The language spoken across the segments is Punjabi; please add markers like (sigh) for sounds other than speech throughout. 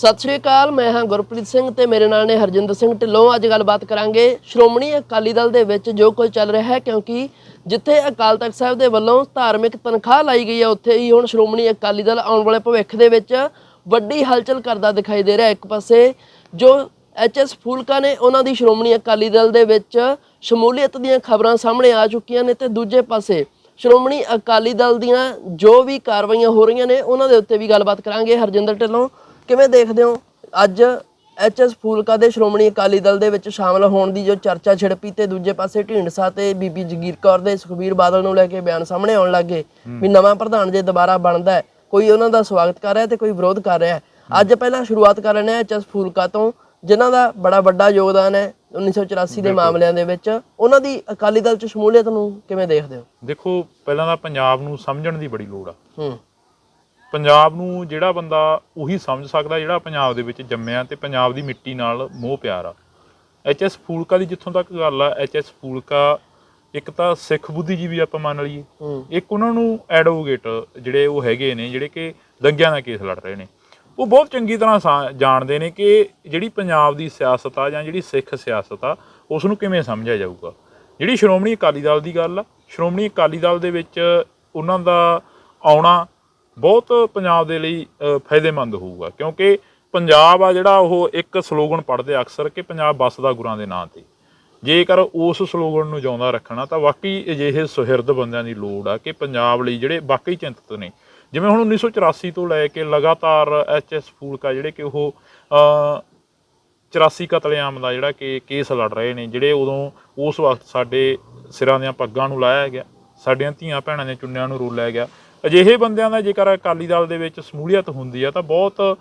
ਸਤਿ ਸ਼੍ਰੀ ਅਕਾਲ, ਮੈਂ ਹਾਂ ਗੁਰਪ੍ਰੀਤ ਸਿੰਘ ਤੇ ਮੇਰੇ ਨਾਲ ਨੇ ਹਰਜਿੰਦਰ ਸਿੰਘ ਢਿੱਲੋਂ। ਅੱਜ ਗੱਲਬਾਤ ਕਰਾਂਗੇ ਸ਼੍ਰੋਮਣੀ ਅਕਾਲੀ ਦਲ ਦੇ ਵਿੱਚ ਜੋ ਕੁਝ ਚੱਲ ਰਿਹਾ ਹੈ, ਕਿਉਂਕਿ ਜਿੱਥੇ ਅਕਾਲ ਤਖਤ ਸਾਹਿਬ ਦੇ ਵੱਲੋਂ ਧਾਰਮਿਕ ਤਨਖਾਹ ਲਾਈ ਗਈ ਹੈ, ਉੱਥੇ ਹੀ ਹੁਣ ਸ਼੍ਰੋਮਣੀ ਅਕਾਲੀ ਦਲ ਆਉਣ ਵਾਲੇ ਭਵਿੱਖ ਦੇ ਵਿੱਚ ਵੱਡੀ ਹਲਚਲ ਕਰਦਾ ਦਿਖਾਈ ਦੇ ਰਿਹਾ ਇੱਕ ਪਾਸੇ ਜੋ ਐਚਐਸ ਫੂਲਕਾ ਨੇ ਉਹਨਾਂ ਦੀ ਸ਼੍ਰੋਮਣੀ ਅਕਾਲੀ ਦਲ ਦੇ ਵਿੱਚ ਸ਼ਮੂਲੀਅਤ ਦੀਆਂ ਖਬਰਾਂ ਸਾਹਮਣੇ ਆ ਚੁੱਕੀਆਂ ਨੇ ਤੇ ਦੂਜੇ ਪਾਸੇ ਸ਼੍ਰੋਮਣੀ ਅਕਾਲੀ ਦਲ ਦੀਆਂ ਜੋ ਵੀ ਕਾਰਵਾਈਆਂ ਹੋ ਰਹੀਆਂ ਨੇ, ਉਹਨਾਂ ਦੇ ਉੱਤੇ ਵੀ ਗੱਲਬਾਤ ਕਰਾਂਗੇ। ਹਰਜਿੰਦਰ ਢਿੱਲੋਂ ਕਿਵੇਂ ਦੇਖਦੇ ਹੋ? ਅੱਜ ਐਚਐਸ ਫੂਲਕਾ ਦੇ ਸ਼੍ਰੋਮਣੀ ਅਕਾਲੀ ਦਲ ਦੇ ਵਿੱਚ ਸ਼ਾਮਲ ਹੋਣ ਦੀ ਜੋ ਚਰਚਾ ਛਿੜਪੀ ਤੇ ਦੂਜੇ ਪਾਸੇ ਢੀਂਡਸਾ ਤੇ ਬੀਬੀ ਜਗੀਰ ਕੌਰ ਦੇ ਸੁਖਬੀਰ ਬਾਦਲ ਨੂੰ ਲੈ ਕੇ ਬਿਆਨ ਸਾਹਮਣੇ ਆਉਣ ਲੱਗੇ ਵੀ ਨਵਾਂ ਪ੍ਰਧਾਨ ਜੇ ਦੁਬਾਰਾ ਬਣਦਾ ਹੈ ਕੋਈ ਉਹਨਾਂ ਦਾ ਸਵਾਗਤ ਕਰ ਰਿਹਾ ਤੇ ਕੋਈ ਵਿਰੋਧ ਕਰ ਰਿਹਾ ਹੈ। ਅੱਜ ਪਹਿਲਾਂ ਸ਼ੁਰੂਆਤ ਕਰ ਲੈਣੇ ਆ ਐਚਐਸ ਫੂਲਕਾ ਤੋਂ ਜਿਨ੍ਹਾਂ ਦਾ ਬੜਾ ਵੱਡਾ ਯੋਗਦਾਨ ਹੈ 1984 ਦੇ ਮਾਮਲਿਆਂ ਦੇ ਵਿੱਚ। ਉਹਨਾਂ ਦੀ ਅਕਾਲੀ ਦਲ ਚ ਸ਼ਮੂਲੀਅਤ ਨੂੰ ਕਿਵੇਂ ਦੇਖਦੇ ਹੋ? ਦੇਖੋ ਪਹਿਲਾਂ ਤਾਂ ਪੰਜਾਬ ਨੂੰ ਸਮਝਣ ਦੀ ਬੜੀ ਲੋੜ ਆ। ਹੂੰ। ਪੰਜਾਬ ਨੂੰ ਜਿਹੜਾ ਬੰਦਾ ਉਹੀ ਸਮਝ ਸਕਦਾ ਜਿਹੜਾ ਪੰਜਾਬ ਦੇ ਵਿੱਚ ਜੰਮਿਆ ਤੇ ਪੰਜਾਬ ਦੀ ਮਿੱਟੀ ਨਾਲ ਮੋਹ ਪਿਆਰ ਆ। ਐਚਐਸ ਫੂਲਕਾ ਦੀ ਜਿੱਥੋਂ ਤੱਕ ਗੱਲ ਆ ਐਚਐਸ ਫੂਲਕਾ ਇੱਕ ਤਾਂ ਸਿੱਖ ਬੁੱਧੀਜੀਵੀ ਆਪਾਂ ਮੰਨ ਲਈਏ। ਇੱਕ ਉਹਨਾਂ ਨੂੰ ਐਡਵੋਕੇਟ ਜਿਹੜੇ ਉਹ ਹੈਗੇ ਨੇ ਜਿਹੜੇ ਕਿ ਦੰਗਿਆਂ ਦਾ ਕੇਸ ਲੜ ਰਹੇ ਨੇ। ਉਹ ਬਹੁਤ ਚੰਗੀ ਤਰ੍ਹਾਂ ਜਾਣਦੇ ਨੇ ਕਿ ਜਿਹੜੀ ਪੰਜਾਬ ਦੀ ਸਿਆਸਤ ਆ ਜਾਂ ਜਿਹੜੀ ਸਿੱਖ ਸਿਆਸਤ ਆ ਉਸ ਨੂੰ ਕਿਵੇਂ ਸਮਝਿਆ ਜਾਊਗਾ। ਜਿਹੜੀ ਸ਼੍ਰੋਮਣੀ ਅਕਾਲੀ ਦਲ ਦੀ ਗੱਲ ਆ ਸ਼੍ਰੋਮਣੀ ਅਕਾਲੀ ਦਲ ਦੇ ਵਿੱਚ ਉਹਨਾਂ ਦਾ ਆਉਣਾ ਬਹੁਤ ਪੰਜਾਬ ਦੇ ਲਈ ਫਾਇਦੇਮੰਦ ਹੋਊਗਾ, ਕਿਉਂਕਿ ਪੰਜਾਬ ਆ ਜਿਹੜਾ ਉਹ ਇੱਕ ਸਲੋਗਨ ਪੜ੍ਹਦੇ ਆ ਅਕਸਰ ਕਿ ਪੰਜਾਬ ਵੱਸਦਾ ਗੁਰਾਂ ਦੇ ਨਾਂ ਤੇ। ਜੇਕਰ ਉਸ ਸਲੋਗਨ ਨੂੰ ਜਿਉਂਦਾ ਰੱਖਣਾ, ਤਾਂ ਵਾਕਈ ਅਜਿਹੇ ਸੁਹਿਰਦ ਬੰਦਿਆਂ ਦੀ ਲੋੜ ਆ ਕਿ ਪੰਜਾਬ ਲਈ ਜਿਹੜੇ ਵਾਕਈ ਚਿੰਤਤ ਨੇ। ਜਿਵੇਂ ਹੁਣ 1984 ਤੋਂ ਲੈ ਕੇ ਲਗਾਤਾਰ ਐਚਐਸ ਫੂਲਕਾ ਜਿਹੜੇ ਕਿ ਉਹ ਅ 84 ਕਤਲੇਆਮ ਦਾ ਜਿਹੜਾ ਕਿ ਕੇਸ ਲੜ ਰਹੇ ਨੇ, ਜਿਹੜੇ ਉਦੋਂ ਉਸ ਵਕਤ ਸਾਡੇ ਸਿਰਾਂ ਦੀਆਂ ਪੱਗਾਂ ਨੂੰ ਲਾਇਆ ਗਿਆ, ਸਾਡੀਆਂ ਧੀਆਂ ਭੈਣਾਂ ਦੇ ਚੁੰਨਿਆਂ ਨੂੰ ਰੋਲਿਆ ਗਿਆ ਅਜਿਹੇ ਬੰਦਿਆਂ ਦਾ ਜੇਕਰ ਅਕਾਲੀ ਦਲ ਦੇ ਵਿੱਚ ਸਮੂਲੀਅਤ ਹੁੰਦੀ ਆ ਤਾਂ ਬਹੁਤ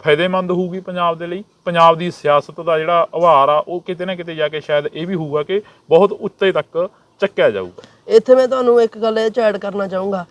ਫਾਇਦੇਮੰਦ ਹੋਊਗੀ ਪੰਜਾਬ ਦੇ ਲਈ। ਪੰਜਾਬ ਦੀ ਸਿਆਸਤ ਦਾ ਜਿਹੜਾ ਉਭਾਰ ਆ ਉਹ ਕਿਤੇ ਨਾ ਕਿਤੇ ਜਾ ਕੇ ਸ਼ਾਇਦ ਇਹ ਵੀ ਹੋਊਗਾ ਕਿ ਬਹੁਤ ਉੱਤੇ ਤੱਕ ਚੱਕਿਆ ਜਾਊਗਾ। ਇੱਥੇ ਮੈਂ ਤੁਹਾਨੂੰ ਇੱਕ ਗੱਲ ਇਹ ਚ ਐਡ ਕਰਨਾ ਚਾਹੂੰਗਾ।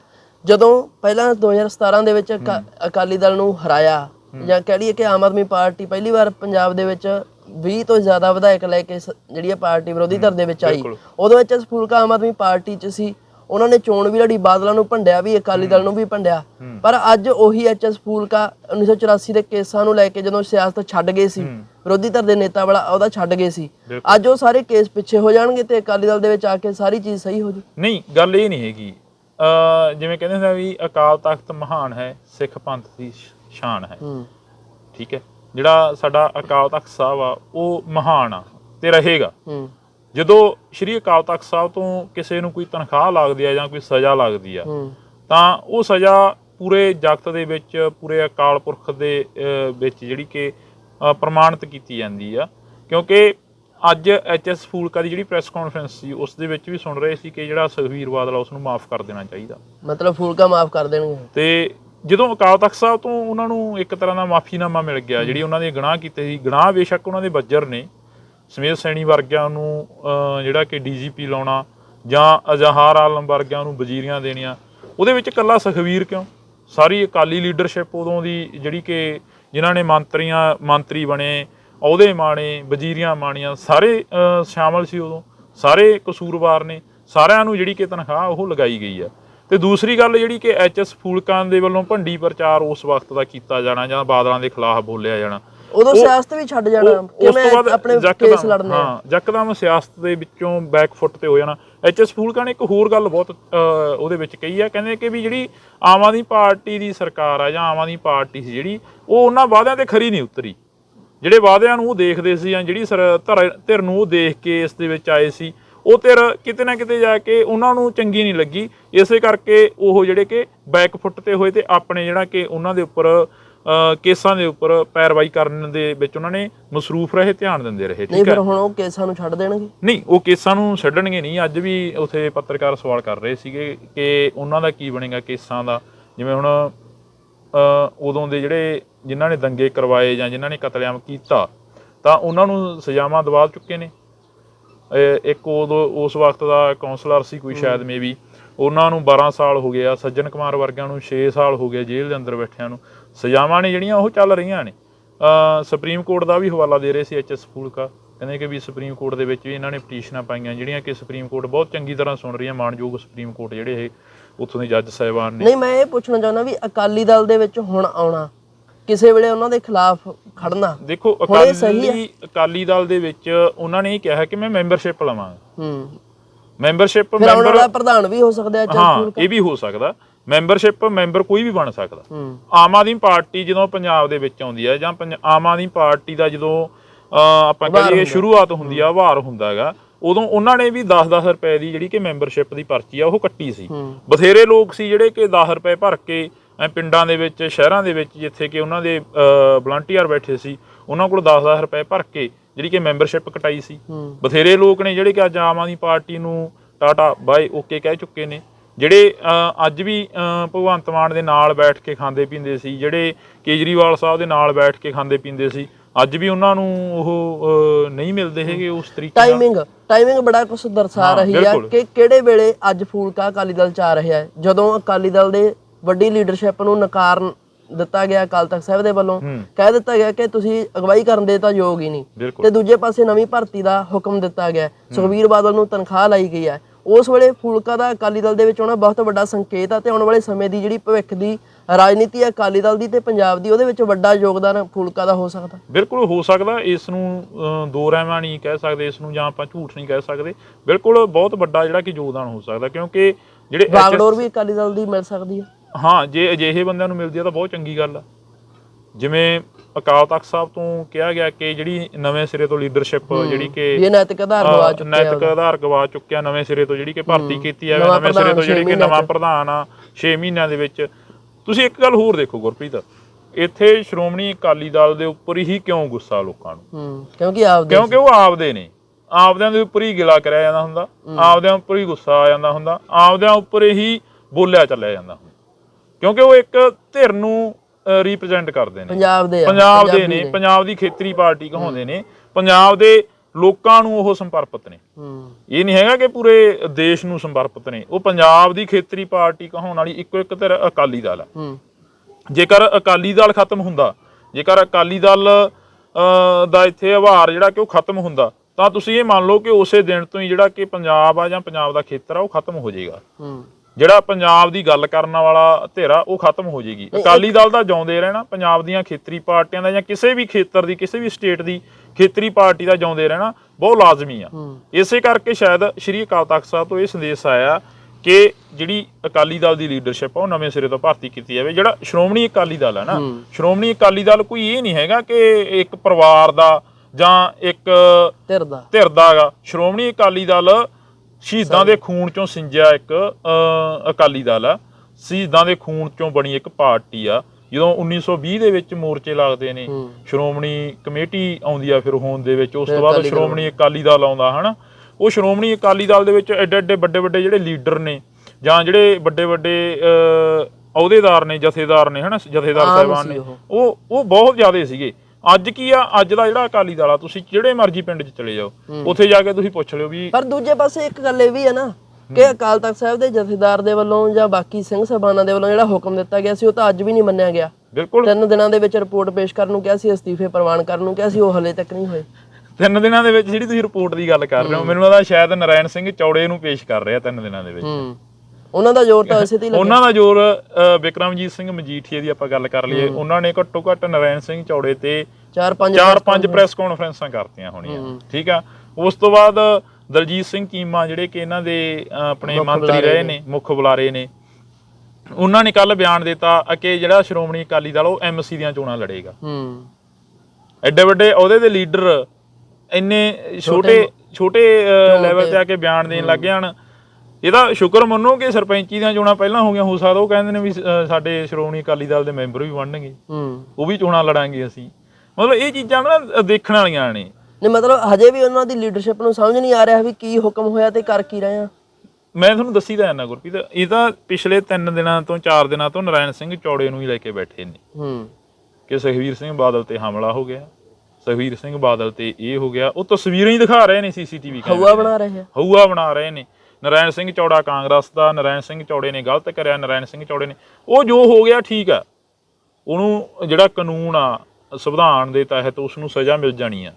ਜਦੋਂ ਪਹਿਲਾਂ 2017 ਦੇ ਵਿੱਚ ਅਕਾ- ਅਕਾਲੀ ਦਲ ਨੂੰ ਹਰਾਇਆ ਜਾਂ ਕਹਿ ਲਈਏ ਕਿ ਆਮ ਆਦਮੀ ਪਾਰਟੀ ਪਹਿਲੀ ਵਾਰ ਪੰਜਾਬ ਦੇ ਵਿੱਚ 20 ਤੋਂ ਜ਼ਿਆਦਾ ਵਿਧਾਇਕ ਲੈ ਕੇ ਜਿਹੜੀ ਇਹ ਪਾਰਟੀ ਵਿਰੋਧੀ ਧਿਰ ਦੇ ਵਿੱਚ ਆਈ। ਉਦੋਂ ਵਿੱਚ ਫੂਲਕਾ ਆਮ ਆਦਮੀ ਪਾਰਟੀ ਚ ਸੀ। ਉਹਨਾਂ ਨੇ ਚੋਣ ਵੀ ਲੜੀ ਬਾਦਲਾਂ ਨੂੰ ਭੰਡਿਆ ਵੀ ਅਕਾਲੀ ਦਲ ਨੂੰ ਵੀ ਭੰਡਿਆ। ਪਰ ਅੱਜ ਉਹੀ ਐਚਐਸ ਫੂਲਕਾ 1984 ਦੇ ਕੇਸਾਂ ਨੂੰ ਲੈ ਕੇ ਜਦੋਂ ਸਿਆਸਤ ਛੱਡ ਗਏ ਸੀ ਵਿਰੋਧੀ ਧਿਰ ਦੇ ਨੇਤਾ ਵਾਲਾ ਉਹਦਾ ਛੱਡ ਗਏ ਸੀ। ਅੱਜ ਉਹ ਸਾਰੇ ਕੇਸ ਪਿੱਛੇ ਹੋ ਜਾਣਗੇ ਤੇ ਅਕਾਲੀ ਦਲ ਦੇ ਵਿੱਚ ਆ ਕੇ ਸਾਰੀ ਚੀਜ਼ ਸਹੀ ਹੋ ਜੂ। ਨਹੀਂ ਗੱਲ ਇਹ ਨਹੀਂ ਹੈਗੀ। ਅ ਜਿਵੇਂ ਕਹਿੰਦੇ ਹੁੰਦੇ ਵੀ ਅਕਾਲ ਤਖਤ ਮਹਾਨ ਹੈ ਸਿੱਖ ਪੰਥ ਦੀ ਸ਼ਾਨ ਹੈ। ਹੂੰ। ਠੀਕ ਹੈ? ਜਿਹੜਾ ਸਾਡਾ ਅਕਾਲ ਤਖਤ ਸਾਹਿਬ ਆ ਉਹ ਮਹਾਨ ਆ ਤੇ ਰਹੇਗਾ। ਹੂੰ। ਜਦੋਂ ਸ਼੍ਰੀ ਅਕਾਲ ਤਖਤ ਸਾਹਿਬ ਤੋਂ ਕਿਸੇ ਨੂੰ ਕੋਈ ਤਨਖਾਹ ਲੱਗਦੀ ਆ ਜਾਂ ਕੋਈ ਸਜ਼ਾ ਲੱਗਦੀ ਆ ਤਾਂ ਉਹ ਸਜ਼ਾ ਪੂਰੇ ਜਗਤ ਦੇ ਵਿੱਚ ਪੂਰੇ ਅਕਾਲ ਪੁਰਖ ਦੇ ਵਿੱਚ ਜਿਹੜੀ ਕਿ ਪ੍ਰਮਾਣਿਤ ਕੀਤੀ ਜਾਂਦੀ ਆ। ਕਿਉਂਕਿ ਅੱਜ ਐਚਐਸ ਫੂਲਕਾ ਦੀ ਜਿਹੜੀ ਪ੍ਰੈਸ ਕਾਨਫਰੰਸ ਸੀ ਉਸ ਦੇ ਵਿੱਚ ਵੀ ਸੁਣ ਰਹੇ ਸੀ ਕਿ ਜਿਹੜਾ ਸੁਖਵੀਰ ਬਾਦਲ ਉਸ ਨੂੰ ਮਾਫ ਕਰ ਦੇਣਾ ਚਾਹੀਦਾ। ਮਤਲਬ ਫੂਲਕਾ ਮਾਫ ਕਰ ਦੇਣਗੇ। ਤੇ ਜਦੋਂ ਅਕਾਲ ਤਖਤ ਸਾਹਿਬ ਤੋਂ ਉਹਨਾਂ ਨੂੰ ਇੱਕ ਤਰ੍ਹਾਂ ਦਾ ਮਾਫੀਨਾਮਾ ਮਿਲ ਗਿਆ ਜਿਹੜੀ ਉਹਨਾਂ ਦੇ ਗੁਨਾਹ ਕੀਤੇ ਸੀ ਗੁਨਾਹ ਬੇਸ਼ੱਕ ਉਹਨਾਂ ਦੇ ਬੱਜਰ ਨੇ ਸਮੇਤ ਸੈਣੀ ਵਰਗਿਆਂ ਨੂੰ ਜਿਹੜਾ ਕਿ ਡੀਜੀਪੀ ਲਾਉਣਾ ਜਾਂ ਅਜ਼ਹਾਰ ਆਲਮ ਵਰਗਿਆਂ ਨੂੰ ਵਜ਼ੀਰੀਆਂ ਦੇਣੀਆਂ ਉਹਦੇ ਵਿੱਚ ਇਕੱਲਾ ਸੁਖਵੀਰ ਕਿਉਂ? ਸਾਰੀ ਅਕਾਲੀ ਲੀਡਰਸ਼ਿਪ ਉਦੋਂ ਦੀ ਜਿਹੜੀ ਕਿ ਜਿਨ੍ਹਾਂ ਨੇ ਮੰਤਰੀਆਂ ਮੰਤਰੀ ਬਣੇ ਅਹੁਦੇ ਮਾਣੇ ਵਜ਼ੀਰੀਆਂ ਮਾਣੀਆਂ ਸਾਰੇ ਅਹ, ਸ਼ਾਮਲ ਸੀ ਉਦੋਂ। ਸਾਰੇ ਕਸੂਰਵਾਰ ਨੇ ਸਾਰਿਆਂ ਨੂੰ ਜਿਹੜੀ ਕਿ ਤਨਖਾਹ ਉਹ ਲਗਾਈ ਗਈ ਆ। ਤੇ ਦੂਸਰੀ ਗੱਲ ਜਿਹੜੀ ਕਿ ਐਚਐਸ ਫੂਲਕਾਨ ਦੇ ਵੱਲੋਂ ਭੰਡੀ ਪ੍ਰਚਾਰ ਉਸ ਵਕਤ ਦਾ ਕੀਤਾ ਜਾਣਾ ਜਾਂ ਬਾਦਲਾਂ ਦੇ ਖਿਲਾਫ ਬੋਲਿਆ ਜਾਣਾ। ਉਦੋਂ ਸਿਆਸਤ ਵੀ ਛੱਡ ਜਾਣਾ ਉਹ- ਕਿ ਉਸ ਤੋਂ ਮੈਂ ਬਾਅਦ ਆਪਣੇ ਕੇਸ ਲੜਨੇ। ਹਾਂ ਯਕਦਮ ਸਿਆਸਤ ਦੇ ਵਿੱਚੋਂ ਬੈਕਫੁੱਟ ਤੇ ਹੋ ਜਾਣਾ। ਐਚਐਸ ਫੂਲਕਾਂ ਨੇ ਇੱਕ ਹੋਰ ਗੱਲ ਬਹੁਤ ਉਹਦੇ ਵਿੱਚ ਕਹੀ ਆ। ਕਹਿੰਦੇ ਕਿ ਵੀ ਜਿਹੜੀ ਆਮ ਆਦਮੀ ਪਾਰਟੀ ਦੀ ਸਰਕਾਰ ਆ ਜਾਂ ਆਮ ਆਦਮੀ ਪਾਰਟੀ ਸੀ ਜਿਹੜੀ ਉਹ ਉਹਨਾਂ ਵਾਅਦਿਆਂ ਤੇ ਖਰੀ ਨਹੀਂ ਉਤਰੀ। ਜਿਹੜੇ ਵਾਅਦਿਆਂ ਨੂੰ ਉਹ ਦੇਖਦੇ ਸੀ ਜਾਂ ਜਿਹੜੀ ਸਰ ਧਰ- ਧਿਰ ਨੂੰ ਉਹ ਦੇਖ ਕੇ ਇਸ ਦੇ ਵਿੱਚ ਆਏ ਸੀ ਉਹ ਧਿਰ ਕਿਤੇ ਨਾ ਕਿਤੇ ਜਾ ਕੇ ਉਹਨਾਂ ਨੂੰ ਚੰਗੀ ਨਹੀਂ ਲੱਗੀ। ਇਸੇ ਕਰਕੇ ਉਹ ਜਿਹੜੇ ਕਿ ਬੈਕਫੁੱਟ ਤੇ ਹੋਏ ਤੇ ਆਪਣੇ ਜਿਹੜਾ ਕਿ ਉਹਨਾਂ ਦੇ ਉੱਪਰ ਕੇਸਾਂ ਦੇ ਉੱਪਰ ਪੈਰਵਾਈ ਕਰਨ ਦੇ ਵਿੱਚ ਉਹਨਾਂ ਨੇ ਮਸਰੂਫ ਰਹੇ ਧਿਆਨ ਦਿੰਦੇ ਰਹੇ ਨਹੀਂ ਠੀਕ ਹੈ? ਫਿਰ ਹੁਣ ਉਹ ਕੇਸਾਂ ਨੂੰ ਛੱਡ ਦੇਣਗੇ? ਨਹੀਂ ਉਹ ਕੇਸਾਂ ਨੂੰ ਛੱਡਣਗੇ ਨਹੀਂ। ਅੱਜ ਵੀ ਉਥੇ ਪੱਤਰਕਾਰ ਸਵਾਲ ਕਰ ਰਹੇ ਸੀਗੇ ਕਿ ਉਹਨਾਂ ਦਾ ਕੀ ਬਣੇਗਾ ਕੇਸਾਂ ਦਾ। ਜਿਵੇਂ ਹੁਣ ਉਦੋਂ ਦੇ ਜਿਹੜੇ ਜਿਨ੍ਹਾਂ ਨੇ ਦੰਗੇ ਕਰਵਾਏ ਜਾਂ ਜਿਨ੍ਹਾਂ ਨੇ ਕਤਲੇਆਮ ਕੀਤਾ ਤਾਂ ਉਹਨਾਂ ਨੂੰ ਸਜ਼ਾਵਾਂ ਦਵਾ ਚੁੱਕੇ ਨੇ। ਇੱਕ ਉਦੋਂ ਉਸ ਵਕਤ ਦਾ ਕਾਉਂਸਲਰ ਸੀ ਕੋਈ ਸ਼ਾਇਦ ਮੇਬੀ ਉਹਨਾਂ ਨੂੰ 12 ਸਾਲ ਹੋ ਗਏ ਆ ਸੱਜਣ ਕੁਮਾਰ ਵਰਗਿਆਂ ਨੂੰ 6 ਸਾਲ ਹੋ ਗਏ ਜੇਲ੍ਹ ਦੇ ਅੰਦਰ ਬੈਠਿਆਂ ਨੂੰ। ਸਜ਼ਾਵਾਂ ਨੇ ਜਿਹੜੀਆਂ ਉਹ ਚੱਲ ਰਹੀਆਂ ਨੇ। ਸੁਪਰੀਮ ਕੋਰਟ ਦਾ ਵੀ ਹਵਾਲਾ ਦੇ ਰਹੇ ਸੀ ਐਚਐਸ ਫੂਲਕਾ। ਕਹਿੰਦੇ ਕਿ ਵੀ ਸੁਪਰੀਮ ਕੋਰਟ ਦੇ ਵਿੱਚ ਵੀ ਇਹਨਾਂ ਨੇ ਪਟੀਸ਼ਨਾਂ ਪਾਈਆਂ ਜਿਹੜੀਆਂ ਕਿ ਸੁਪਰੀਮ ਕੋਰਟ ਬਹੁਤ ਚੰਗੀ ਤਰ੍ਹਾਂ ਸੁਣ ਰਹੀ ਹੈ ਮਾਨਯੋਗ ਸੁਪਰੀਮ ਕੋਰਟ ਜਿਹੜੇ ਇਹ ਉੱਥੋਂ ਦੇ ਜੱਜ ਸਾਹਿਬਾਨ ਨੇ। ਨਹੀਂ ਮੈਂ ਇਹ ਪੁੱਛਣਾ ਚਾਹੁੰਦਾ ਵੀ ਅਕਾਲੀ ਦਲ ਦੇ ਵਿੱਚ ਹੁਣ ਆਉਣਾ ਕਿਸੇ ਵੇਲੇ ਉਹਨਾਂ ਦੇ ਖਿਲਾਫ ਖੜਨਾ ਦੇਖੋ? ਅਕਾਲੀ ਅਕਾਲੀ ਦਲ ਦੇ ਵਿੱਚ ਉਹਨਾਂ ਨੇ ਇਹ ਕਿਹਾ ਕਿ ਮੈਂ ਮੈਂਬਰਸ਼ਿਪ ਲਵਾਂਗਾ। ਹੂੰ। ਮੈਂਬਰਸ਼ਿਪ ਫਿਰ ਆਉਣ ਮੈਂਬਰ ਵਾਲਾ ਪ੍ਰਧਾਨ ਵੀ ਹੋ ਸਕਦਾ ਹੈ ਹਾਂ ਇਹ ਵੀ ਹੋ ਸਕਦਾ। ਮੈਂਬਰਸ਼ਿਪ ਮੈਂਬਰ ਕੋਈ ਵੀ ਬਣ ਸਕਦਾ। ਹੂੰ। ਆਮ ਆਦਮੀ ਪਾਰਟੀ ਜਦੋਂ ਪੰਜਾਬ ਦੇ ਵਿੱਚ ਆਉਂਦੀ ਹੈ ਜਾਂ ਪੰਜ- ਆਮ ਆਦਮੀ ਪਾਰਟੀ ਦਾ ਜਦੋਂ ਅਹ, ਆਪਾਂ ਉਭਾਰ ਕਹੀਏ। ਸ਼ੁਰੂਆਤ ਹੁੰਦੀ ਆ ਵਾਰ ਹੁੰਦਾ ਹੈਗਾ ਉਦੋਂ ਉਹਨਾਂ ਨੇ ਵੀ 10-10 ਰੁਪਏ ਦੀ ਜਿਹੜੀ ਕਿ ਮੈਂਬਰਸ਼ਿਪ ਦੀ ਪਰਚੀ ਆ ਉਹ ਕੱਟੀ ਸੀ। ਬਥੇਰੇ ਲੋਕ ਸੀ ਜਿਹੜੇ ਕਿ 10 ਰੁਪਏ ਭਰ ਕੇ ਐਂ ਪਿੰਡਾਂ ਦੇ ਵਿੱਚ ਸ਼ਹਿਰਾਂ ਦੇ ਵਿੱਚ ਜਿੱਥੇ ਕਿ ਉਹਨਾਂ ਦੇ ਵਲੰਟੀਅਰ ਬੈਠੇ ਸੀ ਉਹਨਾਂ ਕੋਲ 10-10 ਰੁਪਏ ਭਰ ਕੇ ਜਿਹੜੀ ਕਿ ਮੈਂਬਰਸ਼ਿਪ ਕਟਾਈ ਸੀ। ਬਥੇਰੇ ਲੋਕ ਨੇ ਜਿਹੜੇ ਕਿ ਅੱਜ ਆਮ ਆਦਮੀ ਪਾਰਟੀ ਨੂੰ ਟਾਟਾ ਬਾਏ ਓਕੇ ਕਹਿ ਚੁੱਕੇ ਨੇ। ਜਿਹੜੇ ਅੱਜ ਵੀ ਭਗਵੰਤ ਮਾਨ ਦੇ ਨਾਲ ਬੈਠ ਕੇ ਖਾਂਦੇ ਪੀਂਦੇ ਸੀ ਜਿਹੜੇ ਕੇਜਰੀਵਾਲ ਸਾਹਿਬ ਦੇ ਨਾਲ ਬੈਠ ਕੇ ਖਾਂਦੇ ਪੀਂਦੇ ਸੀ ਅੱਜ ਵੀ ਉਹਨਾਂ ਨੂੰ ਉਹ ਨਹੀਂ ਮਿਲਦੇ ਹੈਗੇ ਉਸ ਤਰੀਕੇ ਨਾਲ। ਟਾਈਮਿੰਗ ਟਾਈਮਿੰਗ ਬੜਾ ਕੁਝ ਦਰਸਾ ਰਹੀ ਹੈ। ਕਿ ਕਿਹੜੇ ਵੇਲੇ ਅੱਜ ਫੂਲਕਾ ਅਕਾਲੀ ਦਲ ਚ ਆ ਰਿਹਾ ਹੈ। ਜਦੋਂ ਅਕਾਲੀ ਦਲ ਦੇ ਵੱਡੀ ਲੀਡਰਸ਼ਿਪ ਨੂੰ ਨਕਾਰ ਦਿੱਤਾ ਗਿਆ ਅਕਾਲ ਤਖਤ ਸਾਹਿਬ ਦੇ ਵੱਲੋਂ। ਕਹਿ ਦਿੱਤਾ ਗਿਆ ਕਿ ਤੁਸੀਂ ਅਗਵਾਈ ਕਰਨ ਦੇ ਤਾਂ ਯੋਗ ਹੀ ਨਹੀਂ। ਤੇ ਦੂਜੇ ਪਾਸੇ ਨਵੀਂ ਭਰਤੀ ਦਾ ਹੁਕਮ ਦਿੱਤਾ ਗਿਆ। ਹੈ। ਸੁਖਬੀਰ ਬਾਦਲ ਨੂੰ ਤਨਖਾਹ ਲਾਈ ਗਈ ਹੈ। ਉਸ ਵੇਲੇ ਫੂਲਕਾ ਦਾ ਅਕਾਲੀ ਦਲ ਦੇ ਵਿੱਚ ਆਉਣਾ ਬਹੁਤ ਵੱਡਾ ਸੰਕੇਤ ਆ ਤੇ ਆਉਣ ਵਾਲੇ ਸਮੇਂ ਦੀ ਜਿਹੜੀ ਭਵਿੱਖ ਦੀ ਰਾਜਨੀਤੀ ਹੈ ਅਕਾਲੀ ਦਲ ਦੀ ਤੇ ਪੰਜਾਬ ਦੀ ਉਹਦੇ ਵਿੱਚ ਵੱਡਾ ਯੋਗਦਾਨ ਫੂਲਕਾ ਦਾ ਹੋ ਸਕਦਾ। ਬਿਲਕੁਲ ਹੋ ਸਕਦਾ ਇਸ ਨੂੰ ਦੋ ਰਹਿਮਾ ਨਹੀਂ ਕਹਿ ਸਕਦੇ ਇਸ ਨੂੰ ਜਾਂ ਆਪਾਂ ਝੂਠ ਨਹੀਂ ਕਹਿ ਸਕਦੇ। ਬਿਲਕੁਲ ਬਹੁਤ ਵੱਡਾ ਜਿਹੜਾ ਕਿ ਯੋਗਦਾਨ ਹੋ ਸਕਦਾ ਕਿਉਂਕਿ ਜਿਹੜੇ ਵਾਗਡੋਰ ਵੀ ਅਕਾਲੀ ਦਲ ਦੀ ਮਿਲ ਸਕਦੀ ਹੈ। ਹਾਂ ਜੇ ਅਜਿਹੇ ਬੰਦਿਆਂ ਨੂੰ ਮਿਲਦੀ ਆ ਤਾਂ ਬਹੁਤ ਚੰਗੀ ਗੱਲ ਆ। ਜਿਵੇਂ ਅਕਾਲ ਤਖਤ ਸਾਹਿਬ ਤੋਂ ਕਿਹਾ ਗਿਆ ਕਿ ਜਿਹੜੀ ਨਵੇਂ ਸਿਰੇ ਤੋਂ ਲੀਡਰਸ਼ਿਪ ਜਿਹੜੀ ਕਿ ਇਹ ਨੈਤਿਕ ਆਧਾਰ ਗਵਾ ਚੁੱਕਿਆ ਨੈਤਿਕ ਆਧਾਰ ਗਵਾ ਚੁੱਕਿਆ ਨਵੇਂ ਸਿਰੇ ਤੋਂ ਜਿਹੜੀ ਕਿ ਭਰਤੀ ਕੀਤੀ ਹੈ ਨਵਾਂ ਸਿਰੇ ਤੋਂ ਜਿਹੜੀ ਕਿ ਨਵਾਂ। ਪ੍ਰਧਾਨ ਆ 6 ਮਹੀਨਿਆਂ ਦੇ ਵਿੱਚ। ਤੁਸੀਂ ਇੱਕ ਗੱਲ ਹੋਰ ਦੇਖੋ ਗੁਰਪ੍ਰੀਤ। ਇੱਥੇ ਸ਼੍ਰੋਮਣੀ ਅਕਾਲੀ ਦਲ ਦੇ ਉੱਪਰ ਹੀ ਕਿਉਂ ਗੁੱਸਾ ਲੋਕਾਂ ਨੂੰ? ਹੂੰ ਕਿਉਂਕਿ ਆਪਦੇ ਕਿਉਂਕਿ ਉਹ ਆਪਦੇ ਨੇ। ਆਪਦਿਆਂ ਦੇ ਉੱਪਰ ਹੀ ਗਿਲਾ ਕਰਿਆ ਜਾਂਦਾ ਹੁੰਦਾ ਆਪਦਿਆਂ ਉੱਪਰ ਹੀ ਗੁੱਸਾ ਆ ਜਾਂਦਾ ਹੁੰਦਾ ਆਪਦਿਆਂ ਉੱਪਰ ਹੀ ਬੋਲਿਆ ਚੱਲਿਆ ਜਾਂਦਾ ਕਿਉਂਕਿ ਉਹ ਇੱਕ ਧਿਰ ਨੂੰ ਰਿਪਰੈਜ਼ੈਂਟ ਕਰਦੇ ਨੇ। ਪੰਜਾਬ ਦੇ ਪੰਜਾਬ ਦੇ ਨੇ ਪੰਜਾਬ ਦੀ ਖੇਤਰੀ ਪਾਰਟੀ ਕਹਾਉਂਦੇ ਨੇ। ਪੰਜਾਬ ਦੇ ਲੋਕਾਂ ਨੂੰ ਉਹ ਸਮਰਪਿਤ ਨੇ। ਹੂੰ। ਇਹ ਨਹੀਂ ਹੈਗਾ ਕਿ ਪੂਰੇ ਦੇਸ਼ ਨੂੰ ਸਮਰਪਿਤ ਨੇ। ਉਹ ਪੰਜਾਬ ਦੀ ਖੇਤਰੀ ਪਾਰਟੀ ਕਹਾਉਣ ਵਾਲੀ ਇੱਕੋ ਇੱਕ ਧਿਰ ਅਕਾਲੀ ਦਲ ਹੂੰ। ਜੇਕਰ ਅਕਾਲੀ ਦਲ ਖਤਮ ਹੁੰਦਾ ਜੇਕਰ ਅਕਾਲੀ ਦਲ ਦਾ ਇੱਥੇ ਆਭਾਰ ਜਿਹੜਾ ਕਿ ਉਹ ਖਤਮ ਹੁੰਦਾ ਤਾਂ ਤੁਸੀਂ ਇਹ ਮੰਨ ਲਓ ਕਿ ਉਸੇ ਦਿਨ ਤੋਂ ਹੀ ਜਿਹੜਾ ਕਿ ਪੰਜਾਬ ਆ ਜਾਂ ਪੰਜਾਬ ਦਾ ਖੇਤਰ ਆ ਉਹ ਖਤਮ ਹੋ ਜਾਏਗਾ। ਹੂੰ। ਜਿਹੜਾ ਪੰਜਾਬ ਦੀ ਗੱਲ ਕਰਨ ਵਾਲਾ ਧਿਰਾ ਉਹ ਖਤਮ ਹੋ ਜਾਏਗੀ। ਅਕਾਲੀ ਦਲ ਦਾ ਜਿਉਂਦੇ ਰਹਿਣਾ ਪੰਜਾਬ ਦੀਆਂ ਖੇਤਰੀ ਪਾਰਟੀਆਂ ਦਾ ਜਾਂ ਕਿਸੇ ਵੀ ਖੇਤਰ ਦੀ ਕਿਸੇ ਵੀ ਸਟੇਟ ਦੀ ਖੇਤਰੀ ਪਾਰਟੀ ਦਾ ਜਿਉਂਦੇ ਰਹਿਣਾ ਬਹੁਤ ਲਾਜ਼ਮੀ ਆ। ਇਸੇ ਕਰਕੇ ਸ਼ਾਇਦ ਸ਼੍ਰੀ ਅਕਾਲ ਤਖਤ ਸਾਹਿਬ ਤੋਂ ਇਹ ਸੰਦੇਸ਼ ਆਇਆ ਕਿ ਜਿਹੜੀ ਅਕਾਲੀ ਦਲ ਦੀ ਲੀਡਰਸ਼ਿਪ ਆ ਉਹ ਨਵੇਂ ਸਿਰੇ ਤੋਂ ਭਰਤੀ ਕੀਤੀ ਜਾਵੇ। ਜਿਹੜਾ ਸ਼੍ਰੋਮਣੀ ਅਕਾਲੀ ਦਲ ਹੈ ਨਾ। ਸ਼੍ਰੋਮਣੀ ਅਕਾਲੀ ਦਲ ਕੋਈ ਇਹ ਨਹੀਂ ਹੈਗਾ ਕਿ ਇੱਕ ਪਰਿਵਾਰ ਦਾ ਜਾਂ ਇੱਕ ਧਿਰ ਦਾ। ਧਿਰ ਦਾ ਸ਼੍ਰੋਮਣੀ ਅਕਾਲੀ ਦਲ ਸ਼ਹੀਦਾਂ ਦੇ ਖੂਨ ਚੋਂ ਸਿੰਜਿਆ ਇੱਕ ਅਕਾਲੀ ਦਲ ਆ। ਸ਼ਹੀਦਾਂ ਦੇ ਖੂਨ ਚੋਂ ਬਣੀ ਇੱਕ ਪਾਰਟੀ ਆ। ਜਦੋਂ 1920 ਦੇ ਵਿੱਚ ਮੋਰਚੇ ਲੱਗਦੇ ਨੇ ਸ਼੍ਰੋਮਣੀ ਕਮੇਟੀ ਆਉਂਦੀ ਆ ਫਿਰ ਹੋਂਦ ਦੇ ਵਿੱਚ ਉਸ ਤੋਂ ਬਾਅਦ ਸ਼੍ਰੋਮਣੀ ਅਕਾਲੀ ਦਲ ਆਉਂਦਾ ਹਨਾ? ਉਹ ਸ਼੍ਰੋਮਣੀ ਅਕਾਲੀ ਦਲ ਦੇ ਵਿੱਚ ਐਡੇ ਐਡੇ ਵੱਡੇ ਵੱਡੇ ਜਿਹੜੇ ਲੀਡਰ ਨੇ ਜਾਂ ਜਿਹੜੇ ਵੱਡੇ ਵੱਡੇ ਅਹ, ਅਹੁਦੇਦਾਰ ਨੇ ਜਥੇਦਾਰ ਨੇ ਹਨਾ? ਜਥੇਦਾਰ ਸਾਹਿਬਾਨ ਨੇ। ਉਹ ਉਹ ਬਹੁਤ ਜ਼ਿਆਦੇ ਸੀਗੇ। ਅੱਜ ਕੀ ਆ? ਅੱਜ ਦਾ ਜਿਹੜਾ ਅਕਾਲੀ ਦਲ ਆ ਤੁਸੀਂ ਜਿਹੜੇ ਮਰਜ਼ੀ ਪਿੰਡ 'ਚ ਚਲੇ ਜਾਓ ਉੱਥੇ ਜਾ ਕੇ ਤੁਸੀਂ ਪੁੱਛ ਲਿਓ ਵੀ ਪਰ ਦੂਜੇ ਪਾਸੇ ਇੱਕ ਗੱਲ ਇਹ ਵੀ ਹੈ ਨਾ ਕਿ ਅਕਾਲ ਤਖਤ ਸਾਹਿਬ ਦੇ ਜਥੇਦਾਰ ਦੇ ਵੱਲੋਂ ਜਾਂ ਬਾਕੀ ਸਿੰਘ ਸਭਾਨਾਂ ਦੇ ਵੱਲੋਂ ਜਿਹੜਾ ਹੁਕਮ ਦਿੱਤਾ ਗਿਆ ਸੀ ਉਹ ਤਾਂ ਅੱਜ ਵੀ ਨਹੀਂ ਮੰਨਿਆ ਗਿਆ। ਬਿਲਕੁਲ। ਤਿੰਨ ਦਿਨਾਂ ਦੇ ਵਿੱਚ ਰਿਪੋਰਟ ਪੇਸ਼ ਕਰਨ ਨੂੰ ਕਿਹਾ ਸੀ ਅਸਤੀਫੇ ਪ੍ਰਵਾਨ ਕਰਨ ਨੂੰ ਕਿਹਾ ਸੀ ਉਹ ਹਲੇ ਤੱਕ ਨਹੀਂ ਹੋਏ। ਤਿੰਨ ਦਿਨਾਂ ਦੇ ਵਿੱਚ ਜਿਹੜੀ ਤੁਸੀਂ ਰਿਪੋਰਟ ਦੀ ਗੱਲ ਕਰ ਰਹੇ ਹੋ। ਮੈਨੂੰ ਲੱਗਦਾ ਸ਼ਾਇਦ ਨਰਾਇਣ ਸਿੰਘ ਚੌੜੇ ਨੂੰ ਪੇਸ਼ ਕਰ ਰਿਹਾ ਤਿੰਨ ਦਿਨਾਂ ਦੇ ਵਿੱਚ। ਹੂੰ। ਉਹਨਾਂ ਦਾ ਜ਼ੋਰ ਤਾਂ (laughs) ਇਸੇ ਤੇ ਹੀ ਲੱਗਿਆ। ਉਹਨਾਂ ਦਾ ਜ਼ੋਰ ਅ, ਵਿਕਰਮਜੀਤ ਸਿੰਘ ਮਜੀਠੀਆ ਦੀ ਆਪਾਂ ਗੱਲ ਕਰ ਲਈਏ। ਉਹਨਾਂ ਨੇ ਘੱਟੋ ਘੱਟ ਨਰਾਇਣ ਸਿੰਘ ਚੌੜੇ ਤੇ ਚਾਰ ਪੰਜ ਚਾਰ ਪੰਜ ਪ੍ਰੈਸ ਕਾਨਫਰੰਸਾਂ ਕਰਤੀਆਂ ਹੋਣੀਆਂ ਠੀਕ ਆ? ਉਸ ਤੋਂ ਬਾਅਦ ਦਲਜੀਤ ਸਿੰਘ ਚੀਮਾ ਜਿਹੜੇ ਕਿ ਇਹਨਾਂ ਦੇ ਅ, ਆਪਣੇ ਮੰਤਰੀ ਰਹੇ ਨੇ। ਮੁੱਖ ਬੁਲਾਰੇ ਨੇ ਉਹਨਾਂ ਨੇ ਕੱਲ ਬਿਆਨ ਦਿੱਤਾ ਕਿ ਜਿਹੜਾ ਸ਼੍ਰੋਮਣੀ ਅਕਾਲੀ ਦਲ ਉਹ ਐਮਸੀ ਦੀਆਂ ਚੋਣਾਂ ਲੜੇਗਾ। ਹੂੰ। ਐਡੇ ਵੱਡੇ ਅਹੁਦੇ ਦੇ ਲੀਡਰ ਇੰਨੇ ਛੋਟੇ ਛੋਟੇ ਲੈਵਲ ਤੇ ਆ ਕੇ ਬਿਆਨ ਦੇਣ ਲੱਗ ਜਾਣ। ਇਹਦਾ ਸ਼ੁਕਰ ਮੰਨੋ ਕਿ ਸਰਪੰਚੀ ਦੀਆਂ ਚੋਣਾਂ ਪਹਿਲਾਂ ਹੋ ਗਈਆਂ ਹੋ ਸਕਦਾ ਉਹ ਕਹਿੰਦੇ ਨੇ ਵੀ ਸਾਡੇ ਸ਼੍ਰੋਮਣੀ ਅਕਾਲੀ ਦਲ ਦੇ ਮੈਂਬਰ ਵੀ ਬਣਨਗੇ। ਹੂੰ। ਉਹ ਵੀ ਚੋਣਾਂ ਲੜਾਂਗੇ ਅਸੀਂ। ਮਤਲਬ ਇਹ ਚੀਜ਼ਾਂ ਨਾ ਦੇਖਣ ਵਾਲੀਆਂ ਨੇ। ਨਹੀਂ ਮਤਲਬ ਹਜੇ ਵੀ ਉਹਨਾਂ ਦੀ ਲੀਡਰਸ਼ਿਪ ਨੂੰ ਸਮਝ ਨਹੀਂ ਆ ਰਿਹਾ ਵੀ ਕੀ ਹੁਕਮ ਹੋਇਆ ਤੇ ਕਰ ਕੀ ਰਹੇ ਆ। ਮੈਂ ਤੁਹਾਨੂੰ ਦੱਸੀ ਤਾਂ ਜਾਂਦਾ ਗੁਰਪ੍ਰੀਤ ਇਹ ਤਾਂ ਪਿਛਲੇ 3 ਦਿਨਾਂ ਤੋਂ 4 ਦਿਨਾਂ ਤੋਂ ਨਰਾਇਣ ਸਿੰਘ ਚੌੜੇ ਨੂੰ ਹੀ ਲੈ ਕੇ ਬੈਠੇ ਨੇ। ਹੂੰ। ਕਿ ਸੁਖਵੀਰ ਸਿੰਘ ਬਾਦਲ ਤੇ ਹਮਲਾ ਹੋ ਗਿਆ। ਸੁਖਵੀਰ ਸਿੰਘ ਬਾਦਲ ਤੇ ਇਹ ਹੋ ਗਿਆ। ਉਹ ਤਸਵੀਰਾਂ ਹੀ ਦਿਖਾ ਰਹੇ ਨੇ ਸੀਸੀਟੀਵੀ ਹਵਾ ਬਣਾ ਰਹੇ ਆ। ਹਊਆ ਬਣਾ ਰਹੇ ਨੇ। ਨਰਾਇਣ ਸਿੰਘ ਚੌੜਾ ਕਾਂਗਰਸ ਦਾ ਨਰਾਇਣ ਸਿੰਘ ਚੌੜੇ ਨੇ ਗਲਤ ਕਰਿਆ ਨਰਾਇਣ ਸਿੰਘ ਚੌੜੇ ਨੇ। ਉਹ ਜੋ ਹੋ ਗਿਆ ਠੀਕ ਆ। ਉਹਨੂੰ ਜਿਹੜਾ ਕਾਨੂੰਨ ਆ ਸੰਵਿਧਾਨ ਦੇ ਤਹਿਤ ਉਸ ਨੂੰ ਸਜ਼ਾ ਮਿਲ ਜਾਣੀ ਆ।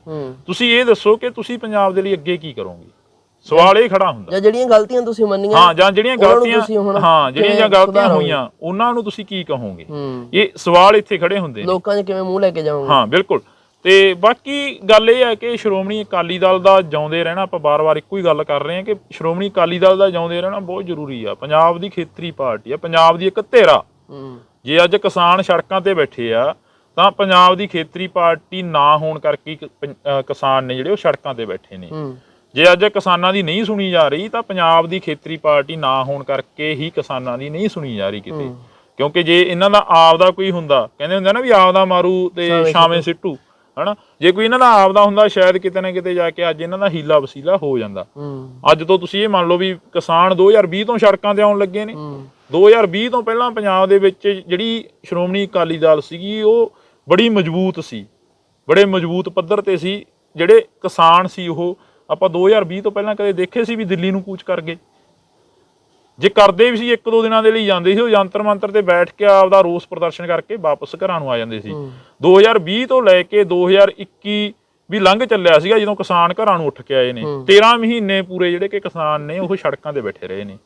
ਤੁਸੀਂ ਇਹ ਦੱਸੋ ਕਿ ਤੁਸੀਂ ਪੰਜਾਬ ਦੇ ਲਈ ਅੱਗੇ ਕੀ ਕਰੋਗੇ? ਸਵਾਲ ਇਹ ਖੜਾ ਹੁੰਦਾ। ਜਾਂ ਜਿਹੜੀਆਂ ਗਲਤੀਆਂ ਤੁਸੀਂ ਮੰਨੀਆਂ ਹਾਂ ਜਾਂ ਜਿਹੜੀਆਂ ਗਲਤੀਆਂ ਹਾਂ ਜਿਹੜੀਆਂ ਗਲਤੀਆਂ? ਹੋਈਆਂ ਉਹਨਾਂ ਨੂੰ ਤੁਸੀਂ ਕੀ ਕਹੋਗੇ? ਇਹ ਸਵਾਲ ਇੱਥੇ ਖੜੇ ਹੁੰਦੇ ਨੇ। ਲੋਕਾਂ 'ਚ ਕਿਵੇਂ ਮੂੰਹ ਲੈ ਕੇ ਜਾਓਗੇ? ਹਾਂ ਬਿਲਕੁਲ। ਤੇ ਬਾਕੀ ਗੱਲ ਇਹ ਹੈ ਕਿ ਸ਼੍ਰੋਮਣੀ ਅਕਾਲੀ ਦਲ ਦਾ ਜਿਉਂਦੇ ਰਹਿਣਾ ਆਪਾਂ ਬਾਰ-ਬਾਰ ਇੱਕੋ ਹੀ ਗੱਲ ਕਰ ਰਹੇ ਹਾਂ ਕਿ ਸ਼੍ਰੋਮਣੀ ਅਕਾਲੀ ਦਲ ਦਾ ਜਿਉਂਦੇ ਰਹਿਣਾ ਬਹੁਤ ਜ਼ਰੂਰੀ ਆ। ਪੰਜਾਬ ਦੀ ਖੇਤਰੀ ਪਾਰਟੀ ਆ ਪੰਜਾਬ ਦੀ ਇੱਕ ਧਿਰਾ। ਜੇ ਅੱਜ ਕਿਸਾਨ ਸੜਕਾਂ ਤੇ ਬੈਠੇ ਆ ਤਾਂ ਪੰਜਾਬ ਦੀ ਖੇਤਰੀ ਪਾਰਟੀ ਨਾ ਹੋਣ ਕਰਕੇ ਕਿਸਾਨ ਨੇ ਜਿਹੜੇ ਉਹ ਸੜਕਾਂ ਤੇ ਬੈਠੇ ਨੇ। ਜੇ ਅੱਜ ਕਿਸਾਨਾਂ ਦੀ ਨਹੀਂ ਸੁਣੀ ਜਾ ਰਹੀ ਤਾਂ ਪੰਜਾਬ ਦੀ ਖੇਤਰੀ ਪਾਰਟੀ ਨਾ ਹੋਣ ਕਰਕੇ ਹੀ ਕਿਸਾਨਾਂ ਦੀ ਨਹੀਂ ਸੁਣੀ ਜਾ ਰਹੀ ਕਿਤੇ। ਕਿਉਂਕਿ ਜੇ ਇਹਨਾਂ ਦਾ ਆਪ ਦਾ ਕੋਈ ਹੁੰਦਾ ਕਹਿੰਦੇ ਹੁੰਦੇ ਨਾ ਵੀ ਆਪ ਦਾ ਮਾਰੂ ਤੇ ਛਾਵੇਂ ਸਿੱਟੂ। ਹਨਾ? ਜੇ ਕੋਈ ਇਹਨਾਂ ਦਾ ਆਪ ਦਾ ਹੁੰਦਾ ਸ਼ਾਇਦ ਕਿਤੇ ਨਾ ਕਿਤੇ ਜਾ ਕੇ ਅੱਜ ਇਹਨਾਂ ਦਾ ਹੀਲਾ ਵਸੀਲਾ ਹੋ ਜਾਂਦਾ। ਅੱਜ ਤੋਂ ਤੁਸੀਂ ਇਹ ਮੰਨ ਲਓ ਵੀ ਕਿਸਾਨ 2020 ਤੋਂ ਸੜਕਾਂ ਤੇ ਆਉਣ ਲੱਗੇ ਨੇ। ਹੂੰ। 2020 ਤੋਂ ਪਹਿਲਾਂ ਪੰਜਾਬ ਦੇ ਵਿੱਚ ਜਿਹੜੀ ਸ਼੍ਰੋਮਣੀ ਅਕਾਲੀ ਦਲ ਸੀਗੀ ਉਹ ਬੜੀ ਮਜ਼ਬੂਤ ਸੀ। ਬੜੇ ਮਜ਼ਬੂਤ ਪੱਧਰ ਤੇ ਸੀ। ਜਿਹੜੇ ਕਿਸਾਨ ਸੀ ਉਹ ਆਪਾਂ 2020 ਤੋਂ ਪਹਿਲਾਂ ਕਦੇ ਦੇਖੇ ਸੀ ਵੀ ਦਿੱਲੀ ਨੂੰ ਕੂਚ ਕਰ ਗਏ? ਜੇ ਕਰਦੇ ਵੀ ਸੀ ਇੱਕ ਦੋ ਦਿਨਾਂ ਦੇ ਲਈ ਜਾਂਦੇ ਸੀ ਉਹ ਜੰਤਰ ਮੰਤਰ ਤੇ ਬੈਠ ਕੇ ਆਪਦਾ ਰੋਸ ਪ੍ਰਦਰਸ਼ਨ ਕਰਕੇ ਵਾਪਸ ਘਰਾਂ ਨੂੰ ਆ ਜਾਂਦੇ ਸੀ। 2020 ਤੋਂ ਲੈ ਕੇ 2021 ਵੀ ਲੰਘ ਚੱਲਿਆ ਸੀਗਾ ਜਦੋਂ ਕਿਸਾਨ ਘਰਾਂ ਨੂੰ ਉੱਠ ਕੇ ਆਏ ਨੇ। 13 ਮਹੀਨੇ ਪੂਰੇ ਜਿਹੜੇ ਕਿ ਕਿਸਾਨ ਨੇ ਉਹ ਸੜਕਾਂ ਤੇ ਬੈਠੇ ਰਹੇ ਨੇ।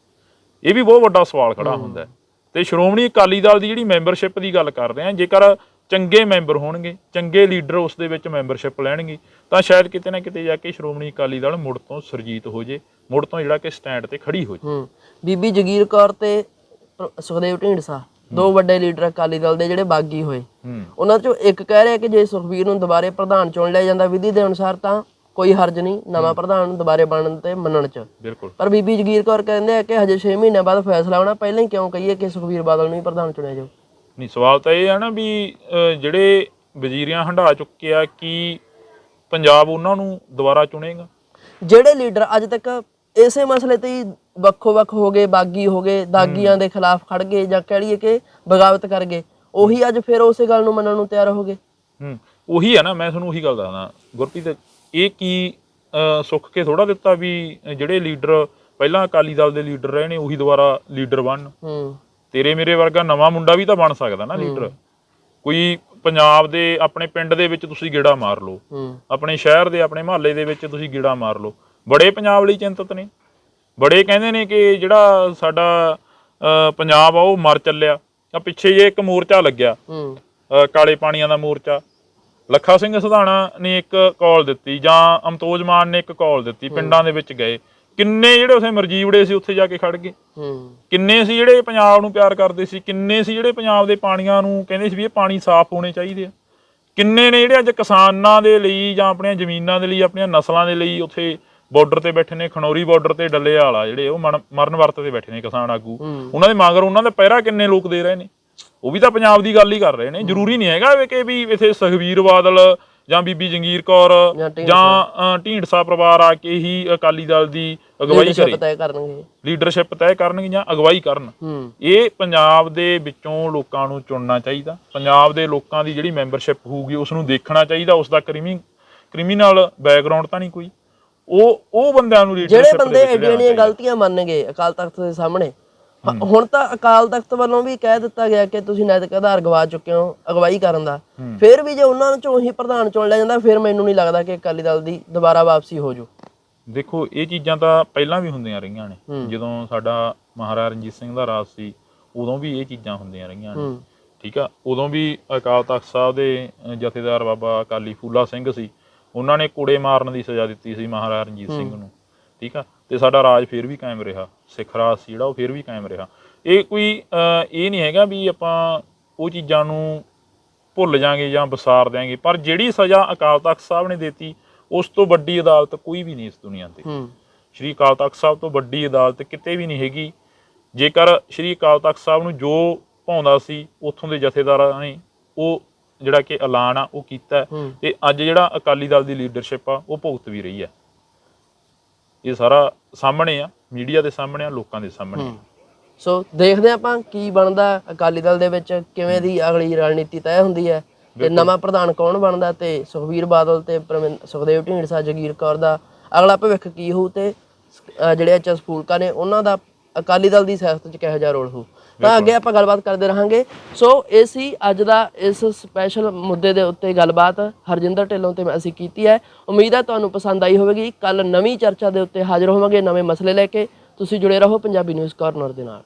ਇਹ ਵੀ ਬਹੁਤ ਵੱਡਾ ਸਵਾਲ ਖੜਾ ਹੁੰਦਾ। ਤੇ ਸ਼੍ਰੋਮਣੀ ਅਕਾਲੀ ਦਲ ਦੀ ਜਿਹੜੀ ਮੈਂਬਰਸ਼ਿਪ ਦੀ ਗੱਲ ਕਰ ਰਹੇ ਹਾਂ ਜੇਕਰ ਚੰਗੇ ਮੈਂਬਰ ਹੋਣਗੇ ਚੰਗੇ ਲੀਡਰ ਉਸ ਦੇ ਵਿੱਚ ਮੈਂਬਰਸ਼ਿਪ ਲੈਣਗੇ ਤਾਂ ਸ਼ਾਇਦ ਕਿਤੇ ਨਾ ਕਿਤੇ ਜਾ ਕੇ ਸ਼੍ਰੋਮਣੀ ਅਕਾਲੀ ਦਲ ਮੁੜ ਤੋਂ ਸਰਜੀਤ ਹੋ ਜੇ ਮੁੜ ਤੋਂ ਜਿਹੜਾ ਕਿ ਸਟੈਂਡ ਤੇ ਖੜੀ ਹੋ ਜੇ। ਬੀਬੀ ਜਗੀਰ ਕੌਰ ਤੇ ਸੁਖਦੇਵ ਢੀਂਡਸਾ ਦੋ ਵੱਡੇ ਲੀਡਰ ਅਕਾਲੀ ਦਲ ਦੇ ਜਿਹੜੇ ਬਾਗੀ ਹੋਏ। ਉਹਨਾਂ ਚੋਂ ਇੱਕ ਕਹਿ ਰਿਹਾ ਕਿ ਜੇ ਸੁਖਬੀਰ ਨੂੰ ਦੁਬਾਰੇ ਪ੍ਰਧਾਨ ਚੁਣ ਲਿਆ ਜਾਂਦਾ ਵਿਧੀ ਦੇ ਅਨੁਸਾਰ ਤਾਂ ਕੋਈ ਹਰਜ ਨਹੀਂ ਨਵਾਂ ਪ੍ਰਧਾਨ ਦੁਬਾਰੇ ਬਣਨ ਤੇ ਮੰਨਣ ਚ। ਬਿਲਕੁਲ। ਪਰ ਬੀਬੀ ਜਗੀਰ ਕੌਰ ਕਹਿੰਦੇ ਆ ਕਿ ਹਜੇ 6 ਮਹੀਨਿਆਂ ਬਾਅਦ ਫੈਸਲਾ ਹੋਣਾ ਪਹਿਲਾਂ ਹੀ ਕਿਉਂ ਕਹੀਏ ਕਿ ਸੁਖਬੀਰ ਬਾਦਲ ਨੂੰ ਹੀ ਪ੍ਰਧਾਨ ਚੁਣਿਆ ਜਾਊ। ਨਹੀਂ ਸਵਾਲ ਤਾਂ ਇਹ ਹੈ ਨਾ ਵੀ ਜਿਹੜੇ ਵਜ਼ੀਰੀਆਂ ਹੰਢਾ ਚੁੱਕੇ ਆ ਕੀ ਪੰਜਾਬ ਉਹਨਾਂ ਨੂੰ ਦੁਬਾਰਾ ਚੁਣੇਗਾ? ਜਿਹੜੇ ਲੀਡਰ ਅੱਜ ਤੱਕ ਇਸੇ ਮਸਲੇ ਤੇ ਹੀ ਵੱਖੋ ਵੱਖ ਹੋ ਗਏ ਬਾਗੀ ਹੋ ਗਏ ਦਾਗੀਆਂ ਦੇ ਖਿਲਾਫ ਖੜ ਗਏ ਜਾਂ ਕਹਿ ਲਈਏ ਕਿ ਬਗਾਵਤ ਕਰ ਗਏ ਉਹੀ ਅੱਜ ਫਿਰ ਉਸੇ ਗੱਲ ਨੂੰ ਮੰਨਣ ਨੂੰ ਤਿਆਰ ਹੋ ਗਏ। ਹੂੰ ਉਹੀ ਹੈ ਨਾ ਮੈਂ ਤੁਹਾਨੂੰ ਉਹੀ ਗੱਲ ਦੱਸਦਾ ਗੁਰਪ੍ਰੀਤ ਇਹ ਕੀ ਸੁੱਖ ਕੇ ਥੋੜਾ ਦਿੱਤਾ ਵੀ ਜਿਹੜੇ ਲੀਡਰ ਪਹਿਲਾਂ ਅਕਾਲੀ ਦਲ ਦੇ ਲੀਡਰ ਰਹੇ ਨੇ ਉਹੀ ਦੁਬਾਰਾ ਲੀਡਰ ਬਣਨ? ਹੂੰ। ਤੇਰੇ ਮੇਰੇ ਵਰਗਾ ਨਵਾਂ ਮੁੰਡਾ ਵੀ ਤਾਂ ਬਣ ਸਕਦਾ ਨਾ ਲੀਡਰ। ਕੋਈ ਪੰਜਾਬ ਦੇ ਆਪਣੇ ਪਿੰਡ ਦੇ ਵਿੱਚ ਤੁਸੀਂ ਗੇੜਾ ਮਾਰ ਲਓ। ਆਪਣੇ ਸ਼ਹਿਰ ਦੇ ਆਪਣੇ ਮਹੱਲੇ ਦੇ ਵਿੱਚ ਤੁਸੀਂ ਗੇੜਾ ਮਾਰ ਲਓ। ਬੜੇ ਪੰਜਾਬ ਲਈ ਚਿੰਤਤ ਨੇ। ਬੜੇ ਕਹਿੰਦੇ ਨੇ ਕਿ ਜਿਹੜਾ ਸਾਡਾ ਪੰਜਾਬ ਆ ਉਹ ਮਰ ਚੱਲਿਆ। ਆ ਪਿੱਛੇ ਜੇ ਇੱਕ ਮੋਰਚਾ ਲੱਗਿਆ। ਕਾਲੇ ਪਾਣੀਆਂ ਦਾ ਮੋਰਚਾ। ਲੱਖਾ ਸਿੰਘ ਸੁਧਾਣਾ ਨੇ ਇੱਕ ਕਾਲ ਦਿੱਤੀ ਜਾਂ ਅਮਤੋਜ ਮਾਨ ਨੇ ਇੱਕ ਕਾਲ ਦਿੱਤੀ ਪਿੰਡਾਂ ਦੇ ਵਿੱਚ ਗਏ। ਕਿੰਨੇ ਜਿਹੜੇ ਉਥੇ ਮਰਜੀਵੜੇ ਸੀ ਉੱਥੇ ਜਾ ਕੇ ਖੜ ਗਏ। ਹੂੰ। ਕਿੰਨੇ ਸੀ ਜਿਹੜੇ ਪੰਜਾਬ ਨੂੰ ਪਿਆਰ ਕਰਦੇ ਸੀ? ਕਿੰਨੇ ਸੀ ਜਿਹੜੇ ਪੰਜਾਬ ਦੇ ਪਾਣੀਆਂ ਨੂੰ ਕਹਿੰਦੇ ਸੀ ਵੀ ਇਹ ਪਾਣੀ ਸਾਫ਼ ਹੋਣੇ ਚਾਹੀਦੇ ਆ? ਕਿੰਨੇ ਨੇ ਜਿਹੜੇ ਅੱਜ ਕਿਸਾਨਾਂ ਦੇ ਲਈ ਜਾਂ ਆਪਣੀਆਂ ਜ਼ਮੀਨਾਂ ਦੇ ਲਈ ਆਪਣੀਆਂ ਨਸਲਾਂ ਦੇ ਲਈ ਉੱਥੇ ਬਾਰਡਰ ਤੇ ਬੈਠੇ ਨੇ ਖਨੌਰੀ ਬਾਰਡਰ ਤੇ ਡੱਲੇ ਵਾਲਾ ਜਿਹੜੇ ਉਹ ਮਰਨ- ਮਰਨ ਵਰਤ ਤੇ ਬੈਠੇ ਨੇ ਕਿਸਾਨ ਆਗੂ। ਉਹਨਾਂ ਦੇ ਮਗਰ ਉਹਨਾਂ ਦੇ ਪਹਿਰਾ ਕਿੰਨੇ ਲੋਕ ਦੇ ਰਹੇ ਨੇ? ਉਹ ਵੀ ਤਾਂ ਪੰਜਾਬ ਦੀ ਗੱਲ ਹੀ ਕਰ ਰਹੇ ਨੇ। ਜ਼ਰੂਰੀ ਨਹੀਂ ਹੈਗਾ ਵੀ ਕਿ ਵੀ ਇਥੇ ਸੁਖਬੀਰ ਬਾਦਲ ਜਾਂ ਬੀਬੀ ਜੰਗੀਰ ਕੌਰ ਜਾਂ ਢੀਂਡਸਾ ਪਰਿਵਾਰ ਆ ਕੇ ਹੀ ਅਕਾਲੀ ਦਲ ਦੀ ਅਗਵਾਈ ਲੀਡਰਸ਼ਿਪ ਕਰੇ। ਤੈਅ ਕਰਨਗੇ। ਲੀਡਰਸ਼ਿਪ ਤੈਅ ਕਰਨਗੇ ਜਾਂ ਅਗਵਾਈ ਕਰਨ। ਇਹ ਪੰਜਾਬ ਦੇ ਵਿੱਚੋਂ ਲੋਕਾਂ ਨੂੰ ਚੁਣਨਾ ਚਾਹੀਦਾ। ਪੰਜਾਬ ਦੇ ਲੋਕਾਂ ਦੀ ਜਿਹੜੀ ਮੈਂਬਰਸ਼ਿਪ ਹੋਊਗੀ ਉਸ ਨੂੰ ਦੇਖਣਾ ਚਾਹੀਦਾ। ਉਸ ਦਾ ਕ੍ਰਿਮੀ ਕ੍ਰਿਮੀਨਲ ਬੈਕਗ੍ਰਾਉਂਡ ਤਾਂ ਨਹੀਂ ਕੋਈ। ਉਹ ਉਹ ਬੰਦਿਆਂ ਨੂੰ ਜਿਹੜੇ leadership ਦੇ ਬੰਦੇ ਐਡੀਆਂ। ਗਲਤੀਆਂ ਮੰਨ ਗਏ ਅਕਾਲ ਤਖਤ ਦੇ ਸਾਹਮਣੇ ਹੁਣ ਤਾਂ ਅਕਾਲ ਤਖਤ ਵੱਲੋਂ ਵੀ ਕਹਿ ਦਿੱਤਾ ਗਿਆ ਕਿ ਤੁਸੀਂ ਨੈਤਿਕ ਆਧਾਰ ਗਵਾ ਚੁੱਕੇ ਹੋ ਅਗਵਾਈ ਕਰਨ ਦਾ। ਫਿਰ ਵੀ ਜੇ ਉਹਨਾਂ ਚੋਂ ਹੀ ਪ੍ਰਧਾਨ ਚੁਣ ਲਿਆ ਜਾਂਦਾ ਫਿਰ ਮੈਨੂੰ ਨਹੀਂ ਲੱਗਦਾ ਕਿ ਅਕਾਲੀ ਦਲ ਦੀ ਦੁਬਾਰਾ ਵਾਪਸੀ ਹੋ ਜੂ। ਦੇਖੋ ਇਹ ਚੀਜ਼ਾਂ ਤਾਂ ਪਹਿਲਾਂ ਵੀ ਹੁੰਦੀਆਂ ਰਹੀਆਂ ਨੇ। ਜਦੋਂ ਸਾਡਾ ਮਹਾਰਾਜਾ ਰਣਜੀਤ ਸਿੰਘ ਦਾ ਰਾਜ ਸੀ ਉਦੋਂ ਵੀ ਇਹ ਚੀਜ਼ਾਂ ਹੁੰਦੀਆਂ ਰਹੀਆਂ ਨੇ। ਠੀਕ ਆ? ਉਦੋਂ ਵੀ ਅਕਾਲ ਤਖਤ ਸਾਹਿਬ ਦੇ ਜਥੇਦਾਰ ਬਾਬਾ ਅਕਾਲੀ ਫੂਲਾ ਸਿੰਘ ਸੀ। ਉਹਨਾਂ ਨੇ ਕੁੜੇ ਮਾਰਨ ਦੀ ਸਜ਼ਾ ਦਿੱਤੀ ਸੀ ਮਹਾਰਾਜਾ ਰਣਜੀਤ ਸਿੰਘ ਨੂੰ। ਠੀਕ ਆ? ਤੇ ਸਾਡਾ ਰਾਜ ਫਿਰ ਵੀ ਕਾਇਮ ਰਿਹਾ। ਸਿੱਖ ਰਾਜ ਸੀ ਜਿਹੜਾ ਉਹ ਫਿਰ ਵੀ ਕਾਇਮ ਰਿਹਾ। ਇਹ ਕੋਈ ਇਹ ਨਹੀਂ ਹੈਗਾ ਵੀ ਆਪਾਂ ਉਹ ਚੀਜ਼ਾਂ ਨੂੰ ਭੁੱਲ ਜਾਾਂਗੇ ਜਾਂ ਵਿਸਾਰ ਦਿਆਂਗੇ। ਪਰ ਜਿਹੜੀ ਸਜ਼ਾ ਅਕਾਲ ਤਖਤ ਸਾਹਿਬ ਨੇ ਦਿੱਤੀ ਉਸ ਤੋਂ ਵੱਡੀ ਅਦਾਲਤ ਕੋਈ ਵੀ ਨਹੀਂ ਇਸ ਦੁਨੀਆ ਤੇ। ਸ਼੍ਰੀ ਅਕਾਲ ਤਖਤ ਸਾਹਿਬ ਤੋਂ ਵੱਡੀ ਅਦਾਲਤ ਕਿਤੇ ਵੀ ਨਹੀਂ ਹੈਗੀ। ਜੇਕਰ ਸ਼੍ਰੀ ਅਕਾਲ ਤਖਤ ਸਾਹਿਬ ਨੂੰ ਜੋ ਭਾਉਂਦਾ ਸੀ ਉੱਥੋਂ ਦੇ ਜਥੇਦਾਰਾਂ ਨੇ ਉਹ ਜਿਹੜਾ ਕਿ ਐਲਾਨ ਆ ਉਹ ਕੀਤਾ। ਤੇ ਅੱਜ ਜਿਹੜਾ ਅਕਾਲੀ ਦਲ ਦੀ ਲੀਡਰਸ਼ਿਪ ਆ ਉਹ ਭੁਗਤ ਵੀ ਰਹੀ ਹੈ ਇਹ ਸਾਰਾ ਸਾਹਮਣੇ ਆ ਮੀਡੀਆ ਦੇ ਸਾਹਮਣੇ ਆ ਲੋਕਾਂ ਦੇ ਸਾਹਮਣੇ ਆ। ਸੋ ਦੇਖਦੇ ਆਪਾਂ ਕੀ ਬਣਦਾ ਅਕਾਲੀ ਦਲ ਦੇ ਵਿੱਚ ਕਿਵੇਂ ਦੀ ਅਗਲੀ ਰਣਨੀਤੀ ਤੈਅ ਹੁੰਦੀ ਹੈ। ਤੇ ਨਵਾਂ ਪ੍ਰਧਾਨ ਕੌਣ ਬਣਦਾ ਤੇ ਸੁਖਬੀਰ ਬਾਦਲ ਤੇ ਪ੍ਰਮਿੰ- ਸੁਖਦੇਵ ਢੀਂਡਸਾ ਜਗੀਰ ਕੌਰ ਦਾ ਅਗਲਾ ਭਵਿੱਖ ਕੀ ਹੋਊ ਤੇ ਅਹ ਜਿਹੜੇ ਐਚਐਸ ਫੂਲਕਾ ਨੇ ਉਹਨਾਂ ਦਾ ਅਕਾਲੀ ਦਲ ਦੀ ਸਿਆਸਤ 'ਚ ਕਿਹੋ ਜਿਹਾ ਰੋਲ ਹੋਊ? ਤਾਂ ਅੱਗੇ ਆਪਾਂ ਗੱਲਬਾਤ ਕਰਦੇ ਰਹਾਂਗੇ। ਸੋ ਇਹ ਸੀ ਅੱਜ ਦਾ ਇਸ ਸਪੈਸ਼ਲ ਮੁੱਦੇ ਦੇ ਉੱਤੇ ਗੱਲਬਾਤ। ਹਰਜਿੰਦਰ ਢਿੱਲੋਂ ਤੇ ਅਸੀਂ ਕੀਤੀ ਹੈ। ਉਮੀਦ ਹੈ ਤੁਹਾਨੂੰ ਪਸੰਦ ਆਈ ਹੋਵੇਗੀ। ਕੱਲ ਨਵੀਂ ਚਰਚਾ ਦੇ ਉੱਤੇ ਹਾਜ਼ਰ ਹੋਵਾਂਗੇ ਨਵੇਂ ਮਸਲੇ ਲੈ ਕੇ। ਤੁਸੀਂ ਜੁੜੇ ਰਹੋ ਪੰਜਾਬੀ ਨਿਊਜ਼ ਕਾਰਨਰ ਦੇ ਨਾਲ।